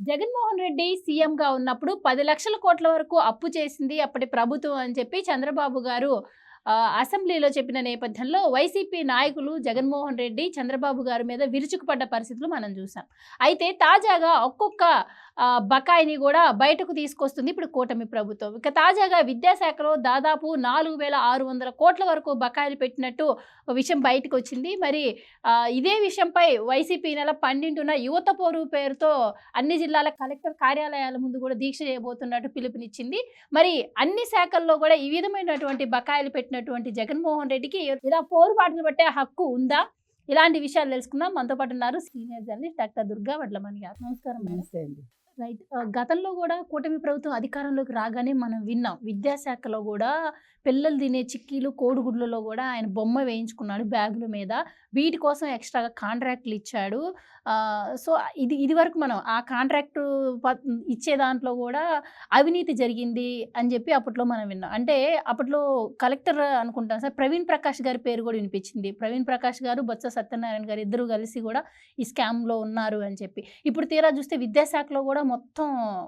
జగన్మోహన్ రెడ్డి సీఎంగా ఉన్నప్పుడు పది లక్షల కోట్ల వరకు అప్పు చేసింది అప్పటి ప్రభుత్వం అని చెప్పి చంద్రబాబు గారు అసెంబ్లీలో చెప్పిన నేపథ్యంలో వైసీపీ నాయకులు జగన్మోహన్ రెడ్డి చంద్రబాబు గారి మీద విరుచుకుపడ్డ పరిస్థితులు మనం చూసాం. అయితే తాజాగా ఒక్కొక్క బకాయిని కూడా బయటకు తీసుకొస్తుంది ఇప్పుడు కూటమి ప్రభుత్వం. ఇక తాజాగా విద్యాశాఖలో దాదాపు నాలుగు వేల ఆరు వందల కోట్ల వరకు బకాయిలు పెట్టినట్టు విషయం బయటకు వచ్చింది. మరి ఇదే విషయంపై వైసీపీ నెల పన్నెండున యువత పోరు పేరుతో అన్ని జిల్లాల కలెక్టర్ కార్యాలయాల ముందు కూడా దీక్ష చేయబోతున్నట్టు పిలుపునిచ్చింది. మరి అన్ని శాఖల్లో కూడా ఈ విధమైనటువంటి బకాయిలు ఉన్నటువంటి జగన్మోహన్ రెడ్డికి ఇలా పోరుబాటును పట్టే హక్కు ఉందా? ఇలాంటి విషయాలు తెలుసుకుందాం. మనతో పాటు ఉన్నారు senior journalist doctor Durga Vadlamani గారు. నమస్కారం నమస్తే అండి. రైట్ గతంలో కూడా కూటమి ప్రభుత్వం అధికారంలోకి రాగానే మనం విన్నాం. విద్యాశాఖలో కూడా పిల్లలు తినే చిక్కీలు కోడిగుడ్లలో కూడా ఆయన బొమ్మ వేయించుకున్నాడు బ్యాగుల మీద. వీటి కోసం ఎక్స్ట్రాగా కాంట్రాక్ట్లు ఇచ్చాడు. సో ఇది ఇది వరకు మనం ఆ కాంట్రాక్టు ప- ఇచ్చే దాంట్లో కూడా అవినీతి జరిగింది అని చెప్పి అప్పట్లో మనం విన్నాం. అంటే అప్పట్లో కలెక్టర్ అనుకుంటాం సార్ ప్రవీణ్ ప్రకాష్ గారి పేరు కూడా వినిపించింది. ప్రవీణ్ ప్రకాష్ గారు బొత్స సత్యనారాయణ గారు ఇద్దరు కలిసి కూడా ఈ స్కామ్లో ఉన్నారు అని చెప్పి. ఇప్పుడు తీరా చూస్తే విద్యాశాఖలో కూడా మొత్తం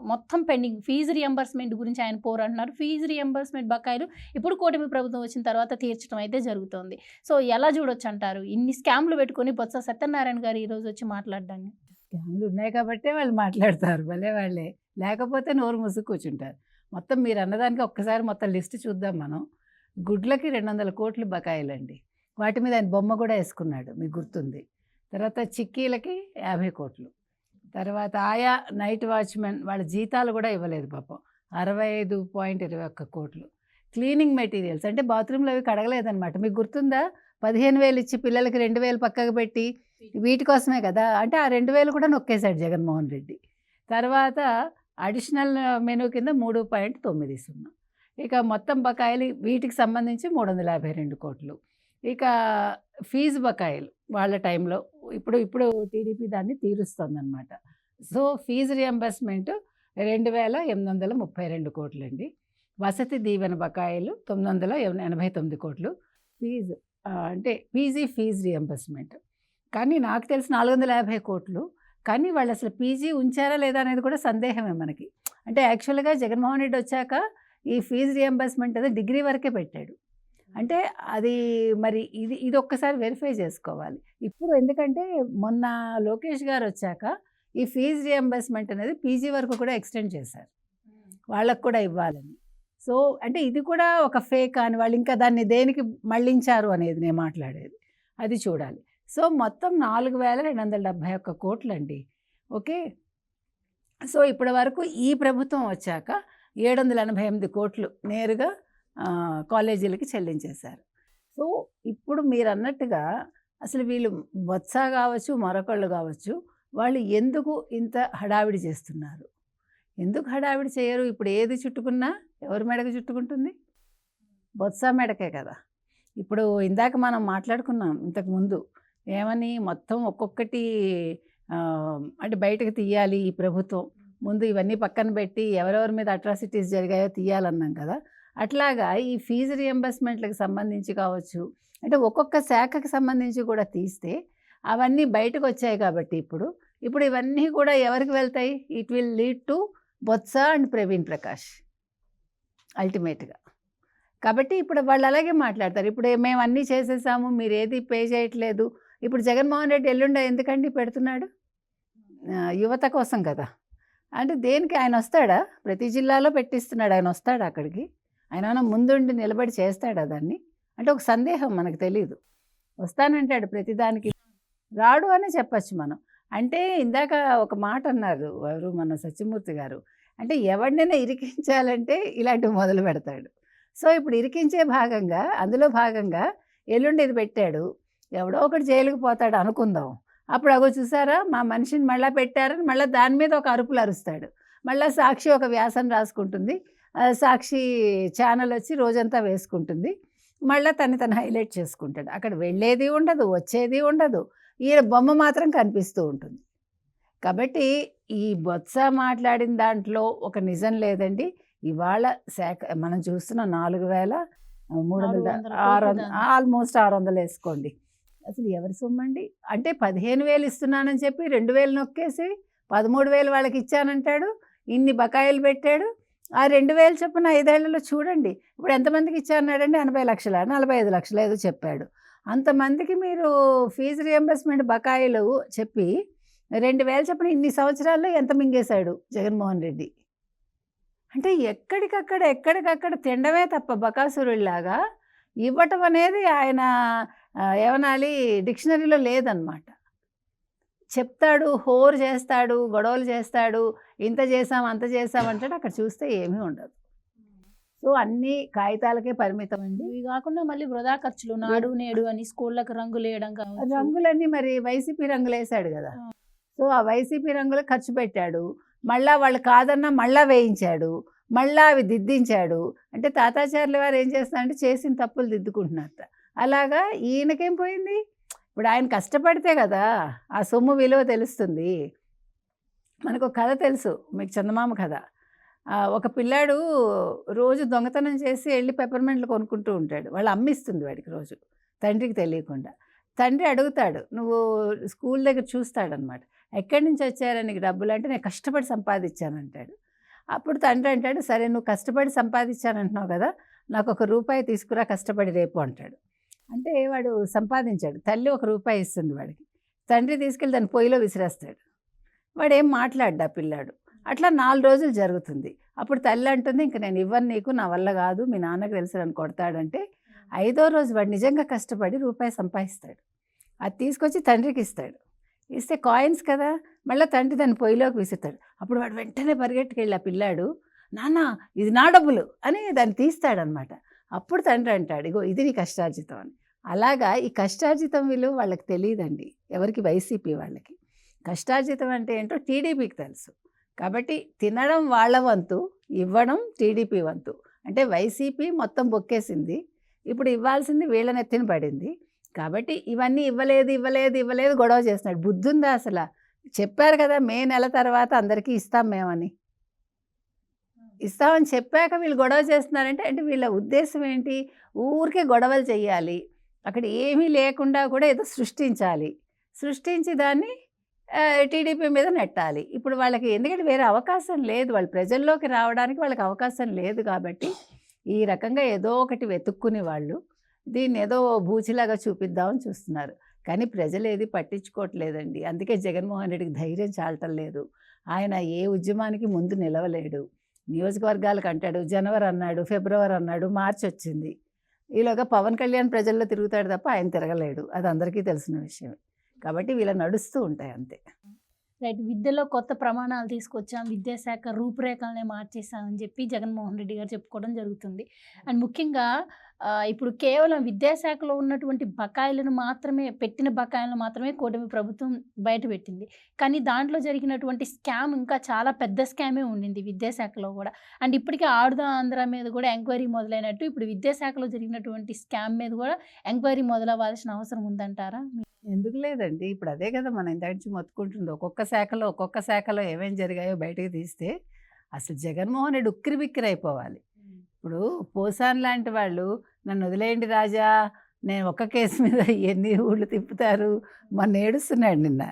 మొత్తం పెండింగ్. ఫీజు రియంబర్స్మెంట్ గురించి ఆయన పోరాడుతున్నారు ఫీజు రియంబర్స్మెంట్ బకాయిలు ఇప్పుడు కూటమి ప్రభుత్వం వచ్చిన తర్వాత తీర్చడం అయితే జరుగుతోంది. సో ఎలా చూడొచ్చు అంటారు ఇన్ని స్కామ్లు పెట్టుకొని బొత్స సత్యనారాయణ గారు ఈరోజు వచ్చి మాట్లాడడాన్ని. స్కామ్లు ఉన్నాయి కాబట్టే వాళ్ళు మాట్లాడతారు. భలే వాళ్ళే. లేకపోతే నోరు ముసుగు కూర్చుంటారు. మొత్తం మీరు అన్నదానికి ఒక్కసారి మొత్తం లిస్ట్ చూద్దాం మనం. గుడ్లకి రెండు వందల కోట్లు బకాయిలండి. వాటి మీద ఆయన బొమ్మ కూడా వేసుకున్నాడు. మీకు గుర్తుంది. తర్వాత చిక్కీలకి యాభై కోట్లు. తర్వాత ఆయా నైట్ వాచ్మెన్ వాళ్ళ జీతాలు కూడా ఇవ్వలేదు పాపం. అరవై ఐదు పాయింట్ ఇరవై ఒక్క కోట్లు. క్లీనింగ్ మెటీరియల్స్ అంటే బాత్రూంలో అవి కడగలేదన్నమాట. మీకు గుర్తుందా? పదిహేను వేలు ఇచ్చి పిల్లలకి రెండు వేలు పక్కకు పెట్టి వీటి కోసమే కదా. అంటే ఆ రెండు వేలు కూడా నొక్కేశాడు జగన్మోహన్ రెడ్డి. తర్వాత అడిషనల్ మెనూ కింద మూడు పాయింట్ తొమ్మిది సున్నా. ఇక మొత్తం బకాయిలు వీటికి సంబంధించి మూడు వందల యాభై రెండు కోట్లు. ఇక ఫీజు బకాయిలు. వాళ్ళ టైంలో. ఇప్పుడు ఇప్పుడు టీడీపీ దాన్ని తీరుస్తుందన్నమాట. సో ఫీజు రియంబర్స్మెంట్ రెండు వేల ఎనిమిది వందల ముప్పై రెండు కోట్లు అండి వసతి దీవెన బకాయిలు తొమ్మిది వందల ఎనభై తొమ్మిది కోట్లు. ఫీజు అంటే పీజీ ఫీజు రియంబర్స్మెంట్. కానీ నాకు తెలిసి నాలుగు వందల యాభై కోట్లు. కానీ వాళ్ళు అసలు పీజీ ఉంచారా లేదా అనేది కూడా సందేహమే మనకి. అంటే యాక్చువల్గా జగన్మోహన్ రెడ్డి వచ్చాక ఈ ఫీజు రియంబర్స్మెంట్ అది డిగ్రీ వరకే పెట్టాడు. అంటే అది మరి ఇది ఇది ఒక్కసారి వెరిఫై చేసుకోవాలి. ఇప్పుడు ఎందుకంటే మొన్న లోకేష్ గారు వచ్చాక ఈ ఫీజు రియంబర్స్మెంట్ అనేది పీజీ వరకు కూడా ఎక్స్టెండ్ చేశారు. వాళ్ళకు కూడా ఇవ్వాలని. సో అంటే ఇది కూడా ఒక ఫేక్ అని వాళ్ళు ఇంకా దాన్ని దేనికి మళ్ళించారు అనేది నేను మాట్లాడేది. అది చూడాలి. సో మొత్తం నాలుగు వేల రెండు వందల డెబ్భై ఒక్క కోట్లు అండి ఓకే? సో ఇప్పటి వరకు ఈ ప్రభుత్వం వచ్చాక ఏడు వందల ఎనభై ఎనిమిది కోట్లు నేరుగా కాలేజీలకి చెల్లించేశారు. సో ఇప్పుడు మీరు అన్నట్టుగా అసలు వీళ్ళు బొత్స కావచ్చు మరొకళ్ళు కావచ్చు వాళ్ళు ఎందుకు ఇంత హడావిడి చేస్తున్నారు? ఎందుకు హడావిడి చేయరు? ఇప్పుడు ఏది చుట్టుకున్నా ఎవరి మెడకు చుట్టుకుంటుంది? బొత్స మెడకే కదా. ఇప్పుడు ఇందాక మనం మాట్లాడుకున్నాం ఇంతకు ముందు ఏమని మొత్తం ఒక్కొక్కటి అంటే బయటకు తీయాలి ఈ ప్రభుత్వం. ముందు ఇవన్నీ పక్కన పెట్టి ఎవరెవరి మీద అట్రాసిటీస్ జరిగాయో తీయాలన్నాం కదా. అట్లాగా ఈ ఫీజు రియంబర్స్మెంట్లకు సంబంధించి కావచ్చు అంటే ఒక్కొక్క శాఖకి సంబంధించి కూడా తీస్తే అవన్నీ బయటకు వచ్చాయి కాబట్టి ఇప్పుడు ఇప్పుడు ఇవన్నీ కూడా ఎవరికి వెళ్తాయి? It will lead to Botsa and Praveen Prakash. అల్టిమేట్గా. కాబట్టి ఇప్పుడు వాళ్ళు అలాగే మాట్లాడతారు. ఇప్పుడు మేము అన్నీ చేసేసాము మీరు ఏది పే చేయట్లేదు. ఇప్పుడు జగన్మోహన్ రెడ్డి ఎల్లుండ ఎందుకండి పెడుతున్నాడు? యువత కోసం కదా. అంటే దేనికి ఆయన వస్తాడా? ప్రతి జిల్లాలో పెట్టిస్తున్నాడు ఆయన వస్తాడా అక్కడికి? ఆయన ముందుండి నిలబడి చేస్తాడా దాన్ని అంటే ఒక సందేహం మనకు తెలియదు వస్తానంటాడు ప్రతిదానికి. రాడు అని చెప్పచ్చు మనం. అంటే ఇందాక ఒక మాట అన్నారు ఎవరు మన సత్యమూర్తి గారు. అంటే ఎవరినైనా ఇరికించాలంటే ఇలాంటివి మొదలు పెడతాడు. సో ఇప్పుడు ఇరికించే భాగంగా అందులో భాగంగా ఎల్లుండి ఇది పెట్టాడు. ఎవడో ఒకటి జైలుకు పోతాడు అనుకుందాం. అప్పుడు అగో చూసారా? మా మనిషిని మళ్ళీ పెట్టారని మళ్ళీ దాని మీద ఒక అరుపులు అరుస్తాడు. మళ్ళీ సాక్షి ఒక వ్యాసం రాసుకుంటుంది. సాక్షి ఛానల్ వచ్చి రోజంతా వేసుకుంటుంది. మళ్ళీ తను తను హైలైట్ చేసుకుంటాడు. అక్కడ వెళ్ళేది ఉండదు వచ్చేది ఉండదు. ఈయన బొమ్మ మాత్రం కనిపిస్తూ ఉంటుంది. కాబట్టి ఈ బొత్స మాట్లాడిన దాంట్లో ఒక నిజం లేదండి. ఇవాళ శాఖ మనం చూస్తున్న నాలుగు వేల మూడు వందల ఆరు వందల ఆల్మోస్ట్ ఆరు వందలు వేసుకోండి. అసలు ఎవరి సొమ్మండి? అంటే పదిహేను వేలు ఇస్తున్నానని చెప్పి రెండు వేలు నొక్కేసి పదమూడు వేలు వాళ్ళకి ఇచ్చానంటాడు. ఇన్ని బకాయిలు పెట్టాడు. ఆ రెండు వేలు చొప్పున ఐదేళ్ళలో చూడండి. ఇప్పుడు ఎంతమందికి ఇచ్చారన్నాడండి? ఎనభై లక్షల? నలభై ఐదు లక్షలు ఏదో చెప్పాడు. అంతమందికి మీరు ఫీజు రియంబర్స్మెంట్ బకాయిలు చెప్పి రెండు వేలు చొప్పున ఇన్ని సంవత్సరాల్లో ఎంత మింగేశాడు జగన్మోహన్ రెడ్డి? అంటే ఎక్కడికక్కడ ఎక్కడికక్కడ తినడమే తప్ప బకాసురుడిలాగా ఇవ్వటం అనేది ఆయన ఏమనాలి డిక్షనరీలో లేదనమాట చెప్తాడు హోర్ చేస్తాడు గొడవలు చేస్తాడు ఇంత చేసాం అంత చేసాం అంటాడు. అక్కడ చూస్తే ఏమీ ఉండదు. సో అన్ని కాగితాలకే పరిమితం అండి. ఇవి కాకుండా మళ్ళీ వృధా ఖర్చులు నాడు నేడు అని స్కూళ్ళకి రంగులు వేయడం రంగులన్నీ మరి వైసీపీ రంగులు వేశాడు కదా. సో ఆ వైసీపీ రంగులు ఖర్చు పెట్టాడు. మళ్ళా వాళ్ళు కాదన్నా మళ్ళా వేయించాడు. మళ్ళా అవి దిద్దించాడు. అంటే తాతాచార్యుల వారు ఏం చేస్తారంటే చేసిన తప్పులు దిద్దుకుంటున్నారట. అలాగా ఈయనకేం పోయింది? ఇప్పుడు ఆయన కష్టపడితే కదా ఆ సొమ్ము విలువ తెలుస్తుంది. మనకు ఒక కథ తెలుసు మీకు చందమామ కథ. ఒక పిల్లాడు రోజు దొంగతనం చేసి వెళ్ళి పెప్పర్మెంట్లు కొనుక్కుంటూ ఉంటాడు. వాళ్ళు అమ్మిస్తుంది వాడికి రోజు తండ్రికి తెలియకుండా. తండ్రి అడుగుతాడు నువ్వు స్కూల్ దగ్గర చూస్తాడనమాట. ఎక్కడి నుంచి వచ్చారా? నీకు డబ్బులు అంటే నేను కష్టపడి సంపాదించాను అంటాడు. అప్పుడు తండ్రి అంటాడు సరే నువ్వు కష్టపడి సంపాదించానంటున్నావు కదా నాకు ఒక రూపాయి తీసుకురా కష్టపడి రేపు అంటాడు. అంటే వాడు సంపాదించాడు. తల్లి ఒక రూపాయి ఇస్తుంది వాడికి. తండ్రి తీసుకెళ్ళి దాన్ని పొయ్యిలో విసిరేస్తాడు. వాడు ఏం మాట్లాడ్డా పిల్లాడు. అట్లా నాలుగు రోజులు జరుగుతుంది. అప్పుడు తల్లి అంటుంది ఇంక నేను ఇవ్వను నీకు నా వల్ల కాదు మీ నాన్నకు తెలుసు నన్ను కొడతాడంటే ఐదో రోజు వాడు నిజంగా కష్టపడి రూపాయి సంపాదిస్తాడు. అది తీసుకొచ్చి తండ్రికి ఇస్తాడు. ఇస్తే కాయిన్స్ కదా మళ్ళీ తండ్రి దాన్ని పొయ్యిలోకి విసురుతాడు. అప్పుడు వాడు వెంటనే పరిగెట్టుకెళ్ళి ఆ పిల్లాడు నాన్న ఇది నా డబ్బులు అని దాన్ని తీస్తాడనమాట అప్పుడు తండ్రి అంటాడు ఇగో ఇది నీ కష్టార్జితం అని. అలాగా ఈ కష్టార్జితం విలువ వాళ్ళకి తెలియదండి ఎవరికి? వైసీపీ వాళ్ళకి. కష్టార్జితం అంటే ఏంటో టీడీపీకి తెలుసు. కాబట్టి తినడం వాళ్ళ వంతు ఇవ్వడం టీడీపీ వంతు. అంటే వైసీపీ మొత్తం బొక్కేసింది. ఇప్పుడు ఇవ్వాల్సింది వీళ్ళ నెత్తిన పడింది. కాబట్టి ఇవన్నీ ఇవ్వలేదు ఇవ్వలేదు ఇవ్వలేదు గొడవ చేస్తున్నాడు. బుద్ధుందా అసలు? చెప్పారు కదా మే నెల తర్వాత అందరికీ ఇస్తాం మేమని. ఇస్తామని చెప్పాక వీళ్ళు గొడవ చేస్తున్నారంటే అంటే వీళ్ళ ఉద్దేశం ఏంటి? ఊరికే గొడవలు చేయాలి అక్కడ ఏమీ లేకుండా కూడా ఏదో సృష్టించాలి. సృష్టించి దాన్ని టీడీపీ మీద నెట్టాలి. ఇప్పుడు వాళ్ళకి ఎందుకంటే వేరే అవకాశం లేదు. వాళ్ళు ప్రజల్లోకి రావడానికి వాళ్ళకి అవకాశం లేదు కాబట్టి ఈ రకంగా ఏదో ఒకటి వెతుక్కుని వాళ్ళు దీన్ని ఏదో బూచిలాగా చూపిద్దామని చూస్తున్నారు. కానీ ప్రజలు ఏది పట్టించుకోవట్లేదండి. అందుకే జగన్మోహన్ రెడ్డికి ధైర్యం చాలటం లేదు. ఆయన ఏ ఉద్యమానికి ముందు నిలవలేడు. నియోజకవర్గాలకు అంటాడు జనవరి అన్నాడు ఫిబ్రవరి అన్నాడు మార్చి వచ్చింది ఈలోగా పవన్ కళ్యాణ్ ప్రజల్లో తిరుగుతాడు తప్ప ఆయన తిరగలేడు. అది అందరికీ తెలిసిన విషయం కాబట్టి వీళ్ళ నడుస్తూ ఉంటాయి అంతే. రైట్ విద్యలో కొత్త ప్రమాణాలు తీసుకొచ్చాం విద్యాశాఖ రూపురేఖలనే మార్చేసామని చెప్పి జగన్మోహన్ రెడ్డి గారు చెప్పుకోవడం జరుగుతుంది. అండ్ ముఖ్యంగా ఇప్పుడు కేవలం విద్యాశాఖలో ఉన్నటువంటి బకాయిలను మాత్రమే పెట్టిన బకాయిలను మాత్రమే కూటమి ప్రభుత్వం బయటపెట్టింది కానీ దాంట్లో జరిగినటువంటి స్కామ్ ఇంకా చాలా పెద్ద స్కామే ఉండింది విద్యాశాఖలో కూడా. అండ్ ఇప్పటికే ఆడుదా ఆంధ్ర మీద కూడా ఎంక్వైరీ మొదలైనట్టు ఇప్పుడు విద్యాశాఖలో జరిగినటువంటి స్కామ్ మీద కూడా ఎంక్వైరీ మొదలవ్వాల్సిన అవసరం ఉందంటారా? ఎందుకు లేదండి? ఇప్పుడు అదే కదా మనం నుంచి మొత్తుకుంటుంది. ఒక్కొక్క శాఖలో ఒక్కొక్క శాఖలో ఏమేం జరిగాయో బయటకు తీస్తే అసలు జగన్మోహన్ రెడ్డి ఉక్కిరి బిక్కిరి అయిపోవాలి ఇప్పుడు పోసాన్ లాంటి వాళ్ళు నన్ను వదిలేయండి రాజా నేను ఒక్క కేసు మీద ఎన్ని ఊళ్ళు తిప్పుతారు? మొన్న ఏడుస్తున్నాడు నిన్న.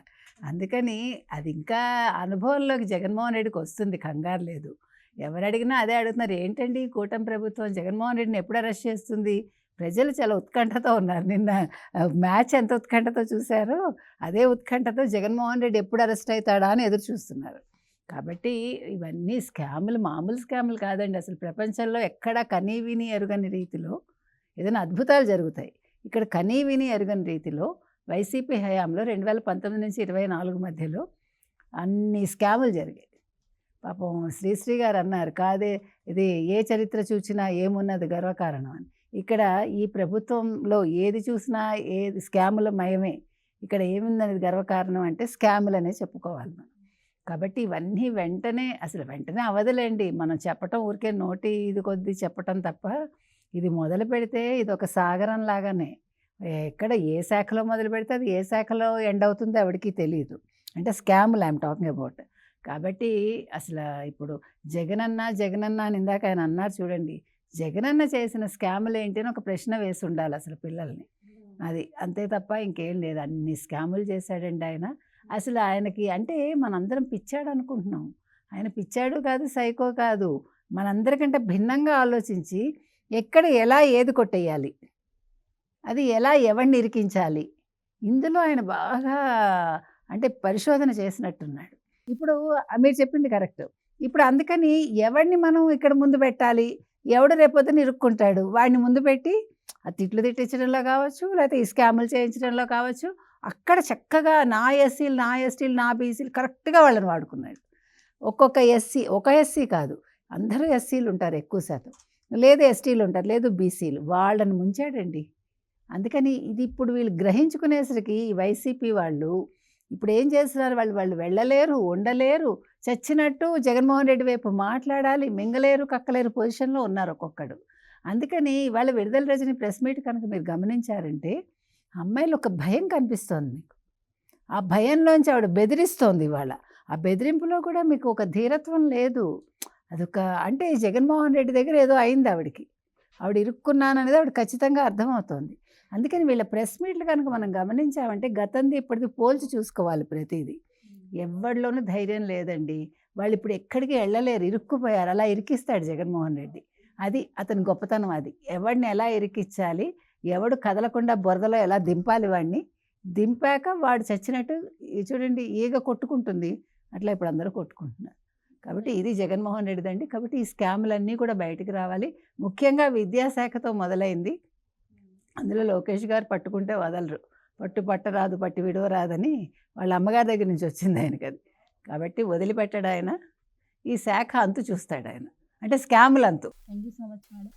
అందుకని అది ఇంకా అనుభవంలోకి జగన్మోహన్ రెడ్డికి వస్తుంది కంగారు లేదు. ఎవరు అడిగినా అదే అడుగుతున్నారు ఏంటండి కూటమి ప్రభుత్వం? జగన్మోహన్ రెడ్డిని ఎప్పుడు అరెస్ట్ చేస్తుంది? ప్రజలు చాలా ఉత్కంఠతో ఉన్నారు నిన్న. మ్యాచ్ ఎంత ఉత్కంఠతో చూశారో అదే ఉత్కంఠతో జగన్మోహన్ రెడ్డి ఎప్పుడు అరెస్ట్ అవుతాడా అని ఎదురు చూస్తున్నారు. కాబట్టి ఇవన్నీ స్కాములు మామూలు స్కాములు కాదండి. అసలు ప్రపంచంలో ఎక్కడ కనీ విని ఎరుగని రీతిలో ఏదైనా అద్భుతాలు జరుగుతాయి. ఇక్కడ కనీ విని ఎరుగని రీతిలో వైసీపీ హయాంలో రెండు వేల పంతొమ్మిది నుంచి ఇరవై నాలుగు మధ్యలో అన్ని స్కాములు జరిగాయి. పాపం శ్రీశ్రీ గారు అన్నారు కాదే ఇది ఏ చరిత్ర చూసినా ఏమున్నది గర్వకారణం అని. ఇక్కడ ఈ ప్రభుత్వంలో ఏది చూసినా ఏది స్కాముల మయమే. ఇక్కడ ఏముందనేది గర్వకారణం అంటే స్కాములు అనే చెప్పుకోవాలి మనం. కాబట్టి ఇవన్నీ వెంటనే అసలు వెంటనే అవదలేండి. మనం చెప్పటం ఊరికే నోటి ఇది కొద్ది చెప్పటం తప్ప ఇది మొదలు పెడితే ఇది ఒక సాగరం లాగానే. ఎక్కడ ఏ శాఖలో మొదలు పెడితే అది ఏ శాఖలో ఎండ్ అవుతుందో ఎవరికి తెలియదు అంటే స్కాములు ఐఎమ్ టాకింగ్ అబౌట్. కాబట్టి అసలు ఇప్పుడు జగనన్న జగనన్న అని ఇందాక ఆయన అన్నారు చూడండి. జగనన్న చేసిన స్కాములు ఏంటి అని ఒక ప్రశ్న వేసి ఉండాలి అసలు పిల్లల్ని. అది అంతే తప్ప ఇంకేం లేదు. అన్ని స్కాములు చేశాడండి ఆయన. అసలు ఆయనకి అంటే మనందరం పిచ్చాడు అనుకుంటున్నాం. ఆయన పిచ్చాడు కాదు సైకో కాదు. మనందరికంటే భిన్నంగా ఆలోచించి ఎక్కడ ఎలా ఏది కొట్టేయాలి? అది ఎలా ఎవరిని ఇరికించాలి? ఇందులో ఆయన బాగా అంటే పరిశోధన చేసినట్టున్నాడు. ఇప్పుడు మీరు చెప్పింది కరెక్ట్. ఇప్పుడు అందుకని ఎవరిని మనం ఇక్కడ ముందు పెట్టాలి? ఎవడు రేపొద్దున ఇరుక్కుంటాడు? వాడిని ముందు పెట్టి ఆ తిట్లు తిట్టించడంలో కావచ్చు లేకపోతే ఈ స్కాములు చేయించడంలో కావచ్చు అక్కడ చక్కగా నా ఎస్సీలు నా ఎస్టీలు నా బీసీలు కరెక్ట్గా వాళ్ళని వాడుకున్నాడు. ఒక్కొక్క ఎస్సీ ఒక ఎస్సీ కాదు అందరూ ఎస్సీలు ఉంటారు ఎక్కువ శాతం. లేదు ఎస్టీలు ఉంటారు లేదు బీసీలు. వాళ్ళని ముంచాడండి. అందుకని ఇది ఇప్పుడు వీళ్ళు గ్రహించుకునేసరికి ఈ వైసీపీ వాళ్ళు ఇప్పుడు ఏం చేస్తున్నారు? వాళ్ళు వాళ్ళు వెళ్ళలేరు ఉండలేరు. చచ్చినట్టు జగన్మోహన్ రెడ్డి వైపు మాట్లాడాలి మింగలేరు కక్కలేరు పొజిషన్లో ఉన్నారు ఒక్కొక్కడు. అందుకని వాళ్ళ విడుదల రజని ప్రెస్ మీట్ కనుక మీరు గమనించారంటే అమ్మాయిలు ఒక భయం కనిపిస్తోంది మీకు. ఆ భయంలోంచి ఆవిడ బెదిరిస్తోంది ఇవాళ. ఆ బెదిరింపులో కూడా మీకు ఒక ధీరత్వం లేదు. అదొక అంటే జగన్మోహన్ రెడ్డి దగ్గర ఏదో అయింది ఆవిడకి. ఆవిడ ఇరుక్కున్నాననేది ఆవిడ ఖచ్చితంగా అర్థమవుతోంది. అందుకని వీళ్ళ ప్రెస్ మీట్లు కనుక మనం గమనించామంటే గతంది ఇప్పటిది పోల్చి చూసుకోవాలి ప్రతిదీ. ఎవరిలోనూ ధైర్యం లేదండి. వాళ్ళు ఇప్పుడు ఎక్కడికి వెళ్ళలేరు ఇరుక్కుపోయారు అలా ఇరికిస్తాడు జగన్మోహన్ రెడ్డి. అది అతని గొప్పతనం అది. ఎవడిని ఎలా ఇరికించాలి ఎవడు కదలకుండా బురదలో ఎలా దింపాలి వాడిని. దింపాక వాడు చచ్చినట్టు చూడండి ఈగ కొట్టుకుంటుంది. అట్లా ఇప్పుడు అందరూ కొట్టుకుంటున్నారు. కాబట్టి ఇది జగన్మోహన్ రెడ్డిదండి. కాబట్టి ఈ స్కాములన్నీ కూడా బయటికి రావాలి. ముఖ్యంగా విద్యాశాఖతో మొదలైంది. అందులో లోకేష్ గారు పట్టుకుంటే వదలరు. పట్టు పట్టరాదు పట్టి విడవరాదని వాళ్ళ అమ్మగారి దగ్గర నుంచి వచ్చింది ఆయనకి అది కాబట్టి వదిలిపెట్టాడు ఆయన. ఈ శాఖ అంతు చూస్తాడు ఆయన. అంటే స్కాములు అంతు thank you so much madam.